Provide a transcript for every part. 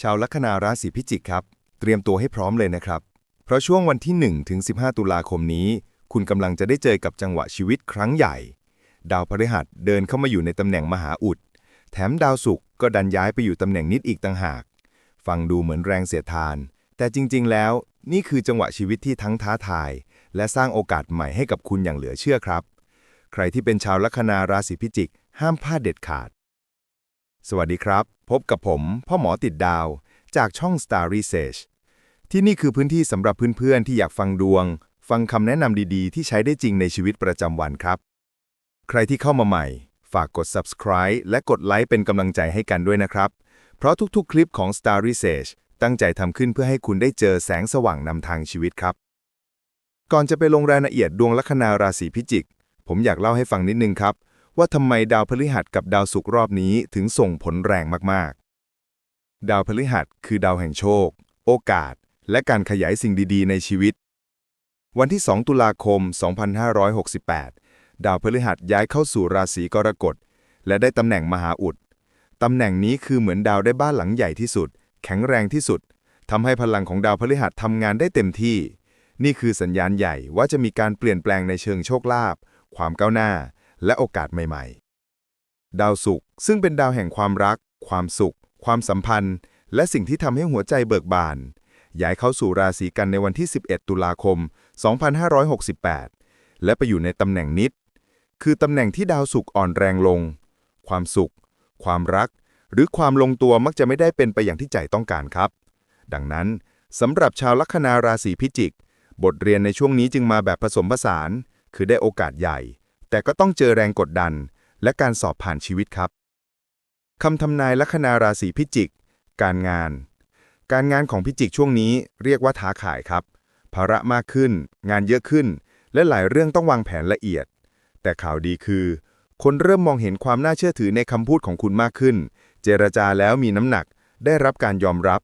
ชาวลัคนาราศีพิจิกครับ เตรียมตัวให้พร้อมเลยนะครับ เพราะช่วงวันที่ 1 ถึง 15 ตุลาคมนี้ คุณกำลังจะได้เจอกับจังหวะชีวิตครั้งใหญ่ ดาวพฤหัสเดินเข้ามาอยู่ในตำแหน่งมหาอุด แถมดาวศุกร์ก็ดันย้ายไปอยู่ตำแหน่งนิดอีกต่างหาก ฟังดูเหมือนแรงเสียดทาน แต่จริง ๆ แล้ว นี่คือจังหวะชีวิตที่ทั้งท้าทาย และสร้างโอกาสใหม่ให้กับคุณอย่างเหลือเชื่อครับ ใครที่เป็นชาวลัคนาราศีพิจิก ห้ามพลาดเด็ดขาด สวัสดีครับ พบกับผม พ่อหมอติดดาว จากช่อง Star Research ที่นี่คือพื้นที่สำหรับเพื่อนๆ ที่อยากฟังดวง ฟังคำแนะนำดีๆ ที่ใช้ได้จริงในชีวิตประจำวันครับ ใครที่เข้ามาใหม่ ฝากกด subscribe และกดไลค์เป็นกำลังใจให้กันด้วยนะครับ เพราะทุกๆ คลิปของ Star Research ตั้งใจทำขึ้นเพื่อให้คุณได้เจอแสงสว่างนำทางชีวิตครับ ก่อนจะไปลงรายละเอียดดวงลัคนาราศีพิจิก ผมอยากเล่าให้ฟังนิดนึงครับ ว่าทำไมดาวพฤหัสกับดาวศุกร์รอบนี้ถึงส่งผลแรงมากๆ ดาวพฤหัสคือดาวแห่งโชค โอกาส และการขยายสิ่งดีๆ ในชีวิต วันที่ 2 ตุลาคม 2568 ดาวพฤหัสย้ายเข้าสู่ราศีกรกฎ และได้ตำแหน่งมหาอุดตำแหน่งนี้คือเหมือนดาวได้บ้านหลังใหญ่ที่สุด แข็งแรงที่สุดทำให้พลังของดาวพฤหัสทำงานได้เต็มที่ นี่คือสัญญาณใหญ่ว่าจะมีการเปลี่ยนแปลงในเชิงโชคลาภความก้าวหน้า และโอกาสใหม่ๆ ดาวศุกร์ซึ่งเป็นดาวแห่งความรัก ความสุข ความสัมพันธ์ และสิ่งที่ทำให้หัวใจเบิกบาน ย้ายเข้าสู่ราศีกันในวันที่ 11 ตุลาคม 2568 และไปอยู่ในตำแหน่งนิด คือตำแหน่งที่ดาวศุกร์อ่อนแรงลง ความสุข ความรัก หรือความลงตัวมักจะไม่ได้เป็นไปอย่างที่ใจต้องการครับ ดังนั้นสำหรับชาวลัคนาราศีพิจิก บทเรียนในช่วงนี้จึงมาแบบผสมผสาน คือได้โอกาสใหญ่ แต่ก็ต้องเจอแรงกดดัน และการสอบผ่านชีวิตครับคำทำนายลัคนาราศีพิจิก การงาน การงานของพิจิกช่วงนี้เรียกว่าท้าขายครับ ภาระมากขึ้น งานเยอะขึ้น และหลายเรื่องต้องวางแผนละเอียด แต่ข่าวดีคือ คนเริ่มมองเห็นความน่าเชื่อถือในคำพูดของคุณมากขึ้น เจรจาแล้วมีน้ำหนัก ได้รับการยอมรับ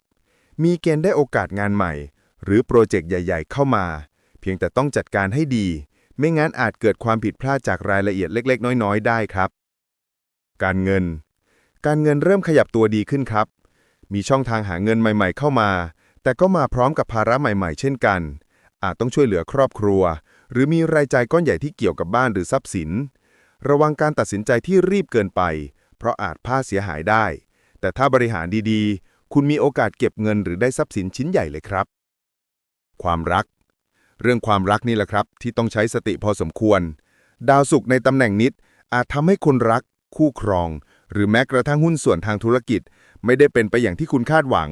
มีเกณฑ์ได้โอกาสงานใหม่ หรือโปรเจกต์ใหญ่ ๆ เข้ามา เพียงแต่ต้องจัดการให้ดี ไม่งั้นอาจเกิดความผิดพลาดจากรายละเอียดเล็ก ๆ น้อย ๆ ได้ครับ การเงิน การเงินเริ่มขยับตัวดีขึ้นครับ มีช่องทางหาเงินใหม่ ๆ เข้ามา แต่ก็มาพร้อมกับภาระใหม่ ๆ เช่นกัน อาจต้องช่วยเหลือครอบครัว หรือมีรายจ่ายก้อนใหญ่ที่เกี่ยวกับบ้านหรือทรัพย์สิน ระวังการตัดสินใจที่รีบเกินไป เพราะอาจพลาดเสียหายได้ แต่ถ้าบริหารดีๆ คุณมีโอกาสเก็บเงินหรือได้ทรัพย์สินชิ้นใหญ่เลยครับ ความรัก เรื่องความรักนี่แหละครับ ที่ต้องใช้สติพอสมควร ดาวศุกร์ในตำแหน่งนิด อาจทำให้คนรัก คู่ครอง หรือแม้กระทั่งหุ้นส่วนทางธุรกิจ ไม่ได้เป็นไปอย่างที่คุณคาดหวัง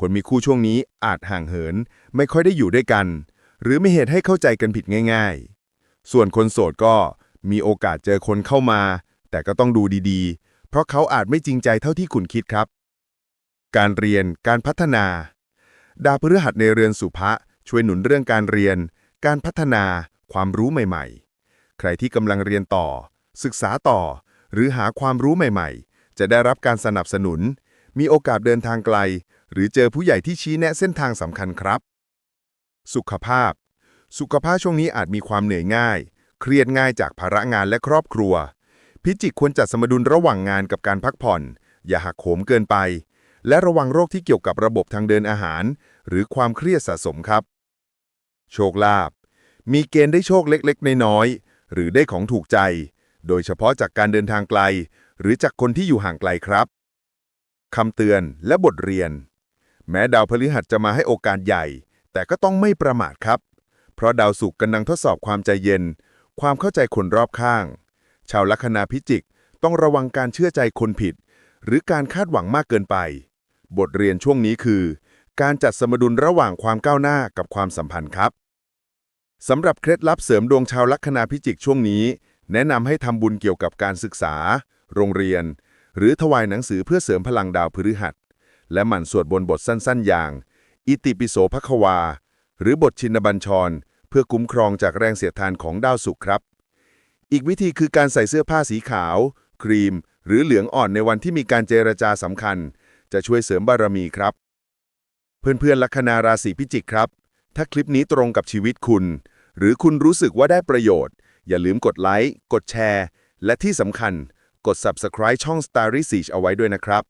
คนมีคู่ช่วงนี้อาจห่างเหิน ไม่ค่อยได้อยู่ด้วยกัน หรือมีเหตุให้เข้าใจกันผิดง่าย ๆ ส่วนคนโสดก็มีโอกาสเจอคนเข้ามา แต่ก็ต้องดูดีๆ เพราะเขาอาจไม่จริงใจเท่าที่คุณคิดครับ การเรียนการพัฒนา ดาวพฤหัสในเรือนสุภะ ช่วยหนุนเรื่องการเรียน การพัฒนา ความรู้ใหม่ๆ ใครที่กำลังเรียนต่อ ศึกษาต่อ หรือหาความรู้ใหม่ๆ จะได้รับการสนับสนุน มีโอกาสเดินทางไกล หรือเจอผู้ใหญ่ที่ชี้แนะเส้นทางสำคัญครับ สุขภาพ สุขภาพช่วงนี้อาจมีความเหนื่อยง่าย เครียดง่ายจากภาระงานและครอบครัว พิจิกควรจัดสมดุลระหว่างงานกับการพักผ่อน อย่าหักโหมเกินไปและระวังโรคที่เกี่ยวกับระบบทางเดินอาหาร หรือความเครียดสะสมครับ โชคลาภมีเกณฑ์ได้โชคเล็กๆ น้อยๆ หรือได้ของถูกใจ โดยเฉพาะจากการเดินทางไกล หรือจากคนที่อยู่ห่างไกลครับคำเตือนและบทเรียน แม้ดาวพฤหัสจะมาให้โอกาสใหญ่ แต่ก็ต้องไม่ประมาทครับ เพราะดาวศุกร์กำลังทดสอบความใจเย็น ความเข้าใจคนรอบข้าง ชาวลัคนาพิจิกต้องระวังการเชื่อใจคนผิด หรือการคาดหวังมากเกินไป บทเรียนช่วงนี้คือ การจัดสมดุลระหว่างความก้าวหน้ากับความสัมพันธ์ครับสำหรับเคล็ดลับเสริมดวงชาวลัคนาพิจิกช่วงนี้ แนะนำให้ทำบุญเกี่ยวกับการศึกษา โรงเรียน หรือถวายหนังสือเพื่อเสริมพลังดาวพฤหัส และหมั่นสวดบนบทสั้นๆ อย่าง อิติปิโสภควา หรือบทชินบัญชร เพื่อคุ้มครองจากแรงเสียดทานของดาวศุกร์ครับ อีกวิธีคือการใส่เสื้อผ้าสีขาว ครีม หรือเหลืองอ่อนในวันที่มีการเจรจาสำคัญ จะช่วยเสริมบารมีครับ เพื่อนๆ ลัคนาราศีพิจิกครับ ถ้าคลิปนี้ตรงกับชีวิตคุณ หรือคุณรู้สึกว่าได้ประโยชน์ อย่าลืมกดไลค์ กดแชร์ และที่สำคัญกด Subscribe ช่อง Star Research เอาไว้ด้วยนะครับ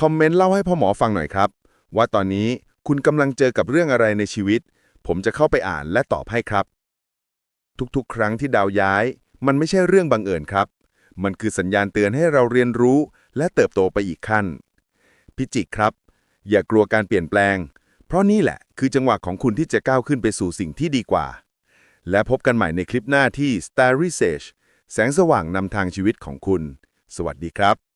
คอมเมนต์เล่าให้พ่อหมอฟังหน่อยครับ ว่าตอนนี้คุณกำลังเจอกับเรื่องอะไรในชีวิต ผมจะเข้าไปอ่านและตอบให้ครับ ทุกๆ ครั้งที่ดาวย้าย มันไม่ใช่เรื่องบังเอิญครับ มันคือสัญญาณเตือนให้เราเรียนรู้ และเติบโตไปอีกขั้น พิจิกครับ อย่ากลัวการเปลี่ยนแปลง เพราะนี่แหละคือจังหวะของคุณที่จะก้าวขึ้นไปสู่สิ่งที่ดีกว่า และพบกันใหม่ในคลิปหน้าที่ Starry Sage แสงสว่างนำทางชีวิตของคุณ สวัสดีครับ